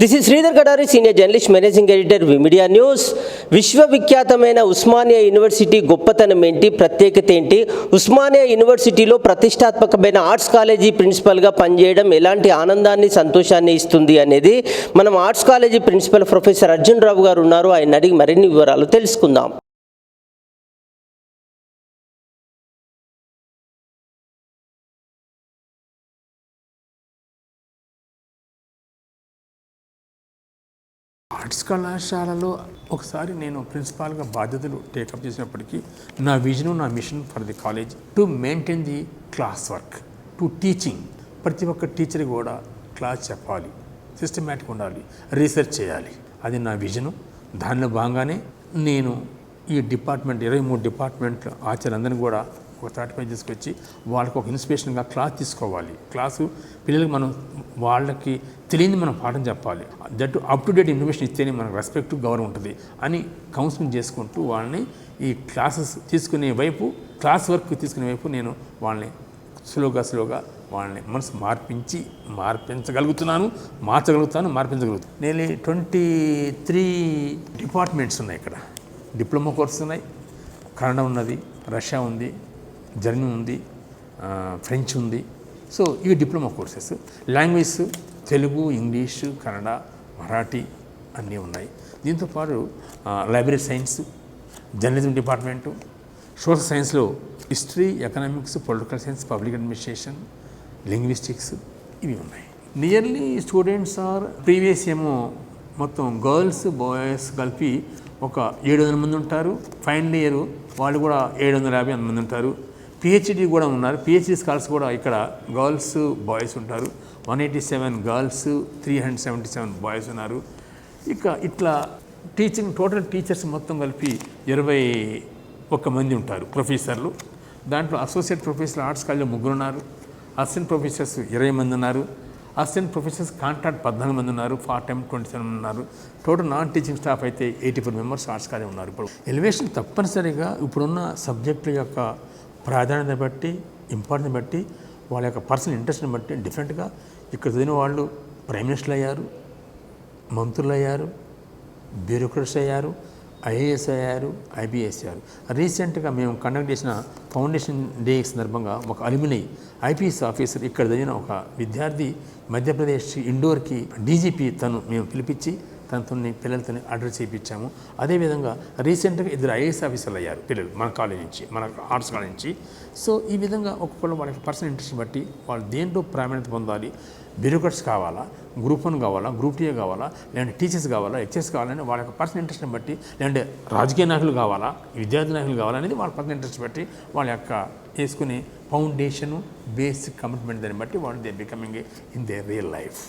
This is Sridhar Kadari senior journalist managing editor media news విశ్వవిఖ్యాతమైన Osmania university గొప్పతనం ఏంటి? ప్రత్యేకత ఏంటి? ఉస్మానియా యూనివర్సిటీలో ప్రతిష్టాత్మకమైన ఆర్ట్స్ కాలేజీ ప్రిన్సిపల్గా పనిచేయడం ఎలాంటి ఆనందాన్ని సంతోషాన్ని ఇస్తుంది అనేది మనం arts college principal professor Arjun Rao garu ఉన్నారు. ఆయన అడిగి మరిన్ని వివరాలు తెలుసుకుందాం. ఆర్ట్స్ కళాశాలలో ఒకసారి నేను ప్రిన్సిపాల్గా బాధ్యతలు టేకప్ చేసినప్పటికీ నా విజన్ నా mission for the college to maintain the class work to teaching. ప్రతి ఒక్క టీచర్ కూడా క్లాస్ చెప్పాలి సిస్టమేటిక్ ఉండాలి రీసెర్చ్ చేయాలి. అది నా విజను. దానిలో భాగంగానే నేను ఈ డిపార్ట్మెంట్ ఇరవై మూడు డిపార్ట్మెంట్ ఆచార్యులందరినీ కూడా ఒక తాటిపై తీసుకొచ్చి వాళ్ళకి ఒక ఇన్స్పిరేషన్గా క్లాస్ తీసుకోవాలి. క్లాసు పిల్లలకి మనం వాళ్ళకి తెలియని మనం పాఠం చెప్పాలి. That up to date information ఇస్తేనే మనకు రెస్పెక్ట్ గౌరవం ఉంటుంది అని కౌన్సిలింగ్ చేసుకుంటూ వాళ్ళని ఈ క్లాసెస్ తీసుకునే వైపు క్లాస్ వర్క్ తీసుకునే వైపు నేను వాళ్ళని స్లోగా స్లోగా వాళ్ళని మనసు మార్పించి మార్పించగలుగుతున్నాను మార్చగలుగుతాను మార్పించగలుగుతాను. నేను ట్వంటీ త్రీ డిపార్ట్మెంట్స్ ఉన్నాయి ఇక్కడ. డిప్లొమా కోర్స్ ఉన్నాయి. కన్నడ ఉన్నది రష్యా ఉంది జర్మనీ ఉంది ఫ్రెంచ్ ఉంది. సో ఇవి diploma courses. Language Telugu English Kannada Marathi అన్నీ ఉన్నాయి. దీంతోపాటు library science journalism department social సైన్స్లో history economics political science public administration linguistics ఇవి ఉన్నాయి. నియర్లీ స్టూడెంట్స్ ఆర్ ప్రీవియస్ ఏమో మొత్తం గర్ల్స్ బాయ్స్ కలిపి ఒక ఏడు వందల మంది ఉంటారు. ఫైనల్ ఇయర్ వాళ్ళు కూడా ఏడు వందల యాభై మంది ఉంటారు. పిహెచ్డి కూడా ఉన్నారు. పిహెచ్డి స్కాలర్స్ కూడా ఇక్కడ గర్ల్స్ బాయ్స్ ఉంటారు. One eighty seven girls three hundred seventy seven boys ఉన్నారు. ఇక ఇట్లా టీచింగ్ టోటల్ టీచర్స్ మొత్తం కలిపి ఇరవై ఒక్క మంది ఉంటారు ప్రొఫెసర్లు దాంట్లో అసోసియేట్ ప్రొఫెసర్ ఆర్ట్స్ కాలేజ్లో ముగ్గురు ఉన్నారు. అసిస్టెంట్ ప్రొఫెసర్స్ ఇరవై మంది ఉన్నారు. అసిస్టెంట్ ప్రొఫెసర్స్ కాంట్రాక్ట్ పద్నాలుగు మంది ఉన్నారు. పార్ట్ టైం ట్వంటీ సెవెన్ ఉన్నారు. టోటల్ నాన్ టీచింగ్ స్టాఫ్ అయితే eighty four members arts college ఉన్నారు. ఇప్పుడు ఎలివేషన్ తప్పనిసరిగా ఇప్పుడున్న సబ్జెక్టుల యొక్క ప్రాధాన్యత బట్టి ఇంపార్టెన్స్ బట్టి వాళ్ళ యొక్క పర్సనల్ ఇంట్రెస్ట్ని బట్టి డిఫరెంట్గా ఇక్కడ చదివిన వాళ్ళు ప్రైమ్ మినిస్టర్లు అయ్యారు మంత్రులు అయ్యారు బ్యూరోక్రట్స్ అయ్యారు ఐఏఎస్ అయ్యారు ఐబీఎస్ అయ్యారు. రీసెంట్గా మేము కండక్ట్ చేసిన ఫౌండేషన్ డే సందర్భంగా ఒక అల్యూమినై ఐపీఎస్ ఆఫీసర్ ఇక్కడ చదివిన ఒక విద్యార్థి మధ్యప్రదేశ్ ఇండోర్కి డీజీపీ తను మేము పిలిపించి తనతో పిల్లలతో ఆర్డర్ చేయించాము అదేవిధంగా రీసెంట్గా ఇద్దరు ఐఏఎస్ ఆఫీసర్లు అయ్యారు పిల్లలు మన కాలేజ్ నుంచి మన ఆర్ట్స్ కాలేజ్ నుంచి. సో ఈ విధంగా ఒక్కొక్కరు వాళ్ళ పర్సనల్ ఇంట్రెస్ట్ బట్టి వాళ్ళు దేంట్లో ప్రాధాన్యత పొందాలి బ్యూరోక్రట్స్ కావాలా గ్రూప్ వన్ కావాలా గ్రూప్ టీ కావాలా లేదంటే టీచర్స్ కావాలా లెక్చర్స్ కావాలని వాళ్ళ యొక్క పర్సనల్ ఇంట్రెస్ట్ని బట్టి లేదంటే రాజకీయ నాయకులు కావాలా విద్యార్థి నాయకులు కావాలా అనేది వాళ్ళ పర్సనల్ ఇంట్రెస్ట్ బట్టి వాళ్ళ యొక్క వేసుకునే ఫౌండేషను బేసిక్ కమిట్మెంట్ దాన్ని బట్టి వాళ్ళు they becoming in the real life.